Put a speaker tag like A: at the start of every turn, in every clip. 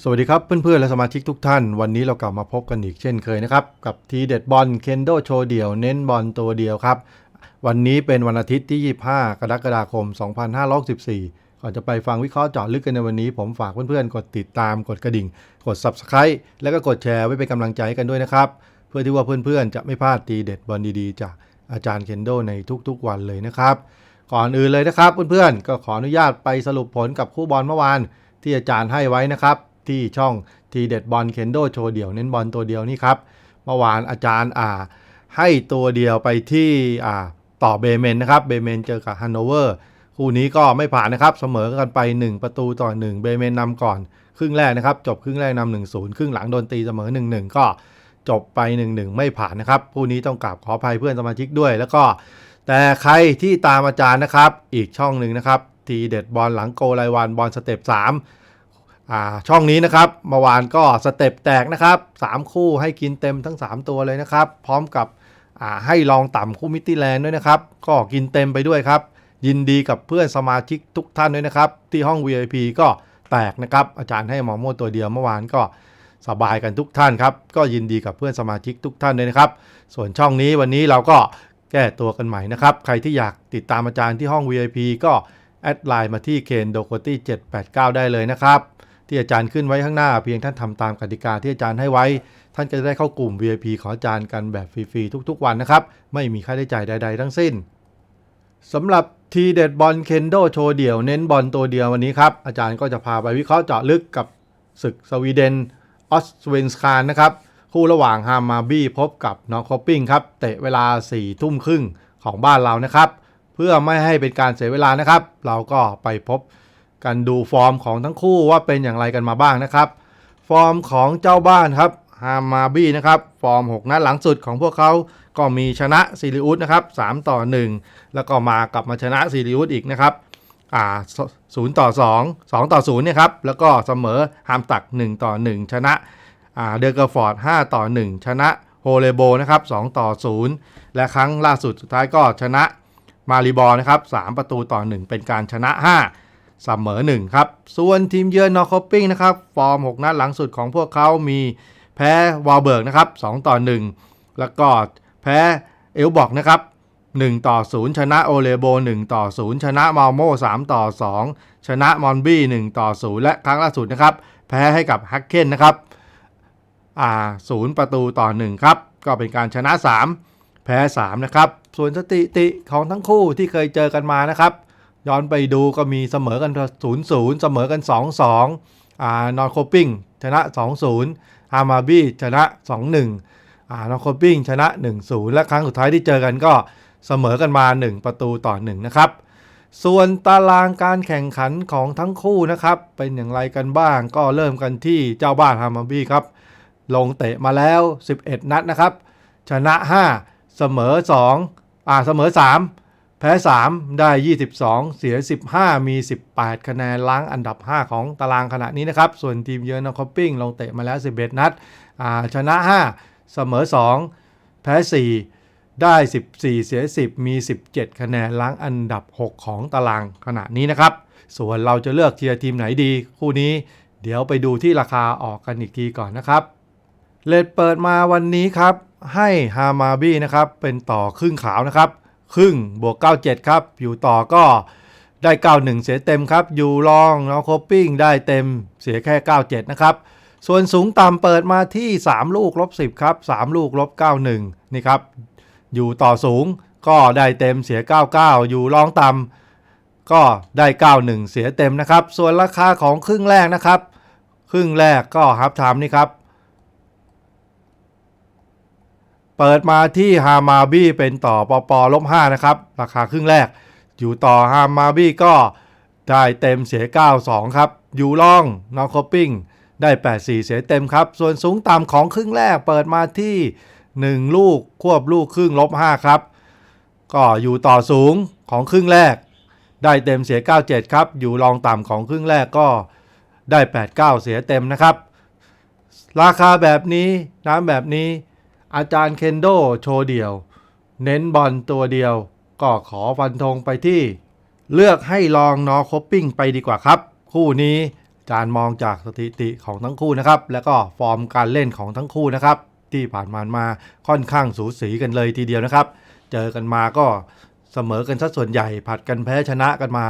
A: สวัสดีครับเพื่อนๆ และสมาชิกทุกท่าน วันนี้เรากลับมาพบกันอีกเช่นเคยนะครับ กับทีเด็ดบอลเคนโดโชว์เดี่ยวเน้นบอลตัวเดียวครับ วันนี้เป็นวันอาทิตย์ที่ 25 กรกฎาคม 2564ก่อนจะไปฟังวิเคราะห์เจาะลึกกันในวันนี้ ผมฝากเพื่อนๆ กดติดตามกดกระดิ่ง กด Subscribe แล้วก็กดแชร์ไว้เป็นกำลังใจให้กันด้วยนะครับ เพื่อที่ว่าเพื่อนๆ จะไม่พลาดทีเด็ดบอลดีๆ จากอาจารย์เคนโดในทุกๆวันเลยนะครับก่อนอื่นเลยนะครับเพื่อนๆก็ขออนุญาตไปสรุปผลกับคู่บอลเมื่อวานที่อาจารย์ให้ไว้นะครับ ที่ช่องทีเด็ดบอลเคนโดโชว์เดี่ยวเน้นบอลตัวเดียวนี่ครับเมื่อวานอาจารย์อ่าให้ตัวเดียวไปที่อ่าต่อเบเมนนะครับเบเมนเจอกับฮันโนเวอร์คู่นี้ก็ไม่ผ่านนะครับเสมอกันไป 1 ประตูต่อ 1 เบเมนนำก่อน ครึ่งแรกนะครับ จบครึ่งแรกนำหนึ่งศูนย์ครึ่งหลังโดนตีเสมอ 1-1 ก็จบไป 1-1 ไม่ผ่านนะครับคู่นี้ต้องกราบขออภัยเพื่อนสมาชิกด้วย แล้วก็ แต่ใครที่ตามอาจารย์นะครับ อีกช่องหนึ่งนะครับทีเด็ดบอลหลังโกรายวันบอลสเต็ป3 อ่าช่องนี้นะครับเมื่อวานก็สเต็ปแตกนะครับ 3 คู่ให้กินเต็มทั้ง 3 ตัวเลยนะครับ พร้อมกับอ่าให้ลองต่ำคู่มิติแลนด์ด้วยนะครับ ก็กินเต็มไปด้วยครับ ยินดีกับเพื่อนสมาชิกทุกท่านด้วยนะครับ ที่ห้อง VIP ก็แตกนะครับ อาจารย์ให้หมอโม่ตัวเดียวเมื่อวานก็สบายกันทุกท่านครับ ก็ยินดีกับเพื่อนสมาชิกทุกท่านด้วยนะครับ ส่วนช่องนี้วันนี้เราก็แก้ตัวกันใหม่นะครับ ใครที่อยากติดตามอาจารย์ที่ห้อง VIP ก็แอดไลน์มาที่เคนโดโคตี้789 ได้เลยนะครับ ที่อาจารย์ขึ้นไว้ข้างหน้า เพียงท่านทำตามกติกาที่อาจารย์ให้ไว้ ท่านก็จะได้เข้ากลุ่ม VIP ของอาจารย์กันแบบฟรีๆทุกๆ วันนะครับ ไม่มีค่าใช้จ่ายใด ๆ ทั้งสิ้นสำหรับทีเด็ดบอลเคนโดโชว์เดี่ยวเน้นบอลตัวเดียววันนี้ครับอาจารย์ก็จะพาไปวิเคราะห์เจาะลึกกับศึกสวีเดนออสเวนสคานนะครับคู่ระหว่างฮามาบี้พบกับนอร์คอปปิ้งครับเตะเวลา4ี่ทุ่มครึ่งของบ้านเรานะครับ เพื่อไม่ให้เป็นการเสียเวลานะครับ เราก็ไปพบ กันดูฟอร์มของทั้งคู่ว่าเป็นอย่างไรกันมาบ้างนะครับ ฟอร์มของเจ้าบ้านครับฮามาบี้นะครับ ฟอร์ม 6 นัดหลังสุดของพวกเขาก็มีชนะซิลิอุสนะครับ3ต่อ 1 แล้วก็มากลับมาชนะซิลิอุสอีกนะครับอ่าศูนย์ต่อ 2 2 ต่อ0เนี่ยครับ แล้วก็เสมอฮามตัก 1 ต่อ 1 ชนะอ่าเดอร์เกอร์ฟอร์ด 5 ต่อ 1 ชนะโฮเลโบนะครับ2ต่อ 0 และครั้งล่าสุดสุดท้ายก็ชนะมาริบอลนะครับ3ประตูต่อ 1 เป็นการชนะ 5 เสมอ1ครับ ส่วนทีมเยือนนอร์คอปปิ้งนะครับ ฟอร์ม 6 นัดหลังสุดของพวกเขามีแพ้วาลเบิร์กนะครับ2ต่อ 1 แล้วก็แพ้เอลบอกนะครับ1ต่อ 0 ชนะโอเลโบ 1 ต่อ 0 ชนะมาโม3ต่อ 2 ชนะมอนบี้1ต่อ 0 และครั้งล่าสุดนะครับ แพ้ให้กับฮักเคนนะครับอ่าศูนย์ประตูต่อ 1 ครับ ก็เป็นการชนะ 3 แพ้ 3 นะครับ ส่วนสถิติของทั้งคู่ที่เคยเจอกันมานะครับ ย้อนไปดูก็มีเสมอกัน0 0เสมอกัน 2 2อ่านอร์โคปิ้งชนะ 2 0ฮามาบี้ชนะ 2 1อ่านอร์โคปิ้งชนะ 1 0 และครั้งสุดท้ายที่เจอกันก็เสมอกันมา 1 ประตูต่อ 1 นะครับ ส่วนตารางการแข่งขันของทั้งคู่นะครับ เป็นอย่างไรกันบ้างก็เริ่มกันที่เจ้าบ้านฮามาบี้ครับ ลงเตะมาแล้ว 11 นัดนะครับ ชนะ 5 เสมอ 2 อ่าเสมอ 3 แพ้ 3 ได้ 22 เสีย 15 มี 18 คะแนนล้างอันดับ 5 ของตารางขณะนี้นะครับ ส่วนทีมเยือนนอคอปปิ้งลงเตะมาแล้ว 11 นัดชนะ 5 เสมอ 2 แพ้ 4 ได้ 14 เสีย 10 มี 17 คะแนนล้างอันดับ 6 ของตารางขณะนี้นะครับ ส่วนเราจะเลือกเทียร์ทีมไหนดี คู่นี้เดี๋ยวไปดูที่ราคาออกกันอีกทีก่อนนะครับเลดเปิดมาวันนี้ครับให้ฮามาบี้นะครับเป็นต่อครึ่งขาวนะครับ ครึ่งบวก 97 ครับ อยู่ต่อก็ได้ 91 เสียเต็มครับ อยู่รองนอโคปปิ้งได้เต็มเสียแค่ 97 นะครับ ส่วนสูงต่ำเปิดมาที่ 3 ลูกลบ 10 ครับ 3 ลูกลบ 91 นี่ครับ อยู่ต่อสูงก็ได้เต็มเสีย 99 อยู่รองต่ำก็ได้ 91 เสียเต็มนะครับ ส่วนราคาของครึ่งแรกนะครับ ครึ่งแรกก็ฮับไทม์นี่ครับ เปิดมาที่ฮามาบี้เป็นต่อปปลบ5นะครับ ราคาครึ่งแรก อยู่ต่อฮามาบี้ก็ได้เต็มเสีย 92 ครับ อยู่ล่องนอคอปปิ้งได้ 84 เสียเต็มครับ ส่วนสูงต่ำของครึ่งแรกเปิดมาที่ 1 ลูกควบลูกครึ่งลบ5ครับ ก็อยู่ต่อสูงของครึ่งแรก ได้เต็มเสีย 97 ครับ อยู่รองต่ำของครึ่งแรกก็ได้ 89 เสียเต็มนะครับ ราคาแบบนี้น้ำแบบนี้ อาจารย์เคนโดโชว์เดี่ยว เน้นบอลตัวเดียว ก็ขอฟันธงไปที่ เลือกให้ลองนอคอปปิ้งไปดีกว่าครับ คู่นี้อาจารย์มองจากสถิติของทั้งคู่นะครับ แล้วก็ฟอร์มการเล่นของทั้งคู่นะครับ ที่ผ่านมามาค่อนข้างสูสีกันเลยทีเดียวนะครับ เจอกันมาก็เสมอกันซะส่วนใหญ่ผัดกันแพ้ชนะกันมา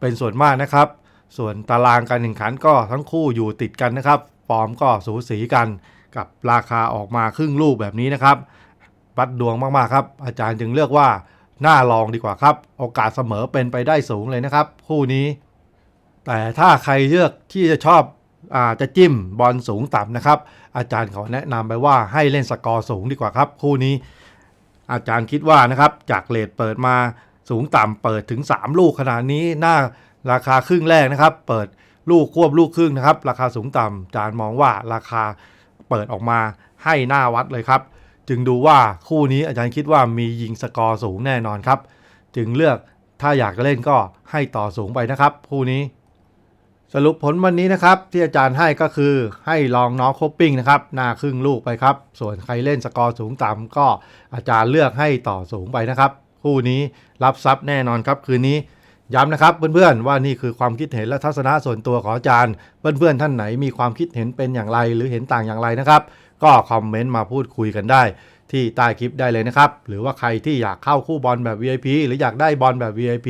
A: เป็นส่วนมากนะครับ ส่วนตารางการแข่งขันก็ทั้งคู่อยู่ติดกันนะครับ ฟอร์มก็สูสีกัน กับราคาออกมาครึ่งลูกแบบนี้นะครับวัดดวงมากๆครับ อาจารย์จึงเลือกว่าน่าลองดีกว่าครับ โอกาสเสมอเป็นไปได้สูงเลยนะครับ คู่นี้ แต่ถ้าใครเลือกที่จะชอบอาจะจิ้มบอลสูงต่ำนะครับ อาจารย์เขาแนะนำไปว่าให้เล่นสกอร์สูงดีกว่าครับ คู่นี้ อาจารย์คิดว่านะครับ จากเลทเปิดมาสูงต่ำเปิดถึง 3 ลูกขนาดนี้หน้าราคาครึ่งแรกนะครับ เปิดลูกควบลูกครึ่งนะครับ ราคาสูงต่ำอาจารย์มองว่าราคา เปิดออกมาให้หน้าวัดเลยครับ จึงดูว่าคู่นี้อาจารย์คิดว่ามียิงสกอร์สูงแน่นอนครับ จึงเลือกถ้าอยากเล่นก็ให้ต่อสูงไปนะครับคู่นี้ สรุปผลวันนี้นะครับ ที่อาจารย์ให้ก็คือให้ลองน้องโคปปิ้งนะครับหน้าครึ่งลูกไปครับ ส่วนใครเล่นสกอร์สูงต่ำก็อาจารย์เลือกให้ต่อสูงไปนะครับ คู่นี้รับทรัพย์แน่นอนครับคืนนี้ ย้ำนะครับเพื่อนๆว่านี่คือความคิดเห็นและทัศนะส่วนตัวของอาจารย์ เพื่อนๆท่านไหนมีความคิดเห็นเป็นอย่างไรหรือเห็นต่างอย่างไรนะครับ ก็คอมเมนต์มาพูดคุยกันได้ ที่ใต้คลิปได้เลยนะครับ หรือว่าใครที่อยากเข้าคู่บอลแบบ VIP หรืออยากได้บอลแบบ VIP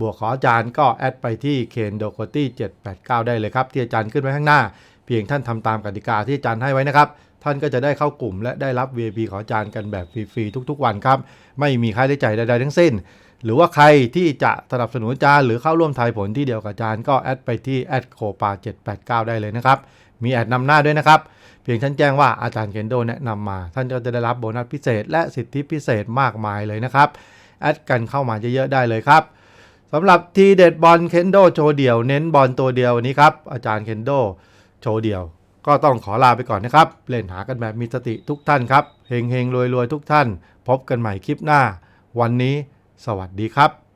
A: บวกขออาจารย์ก็แอดไปที่เคนโดโคตี้789 ได้เลยครับ ที่อาจารย์ขึ้นไว้ข้างหน้า เพียงท่านทำตามกติกาที่อาจารย์ให้ไว้นะครับ ท่านก็จะได้เข้ากลุ่มและได้รับ VIP ขออาจารย์กันแบบฟรีๆทุก ๆ วันครับไม่มีค่าใช้จ่ายใดๆทั้งสิ้น หรือว่าใครที่จะสนับสนุนอาจารย์หรือเข้าร่วมทายผลที่เดียวกับอาจารย์ก็แอดไปที่แอดโคปา789 ได้เลยนะครับ มีแอดนำหน้าด้วยนะครับ เพียงท่านแจ้งว่าอาจารย์เคนโดแนะนำมา ท่านก็จะได้รับโบนัสพิเศษ และสิทธิพิเศษมากมายเลยนะครับแอดกันเข้ามาเยอะๆได้เลยครับสำหรับทีเด็ดบอลเคนโดโชว์เดี่ยวเน้นบอลตัวเดียววันนี้ครับอาจารย์เคนโดโชว์เดี่ยว ก็ต้องขอลาไปก่อนนะครับ เล่นหากันแบบมีสติทุกท่านครับเฮงเฮงรวยรวยทุกท่าน พบกันใหม่คลิปหน้า วันนี้ สวัสดีครับ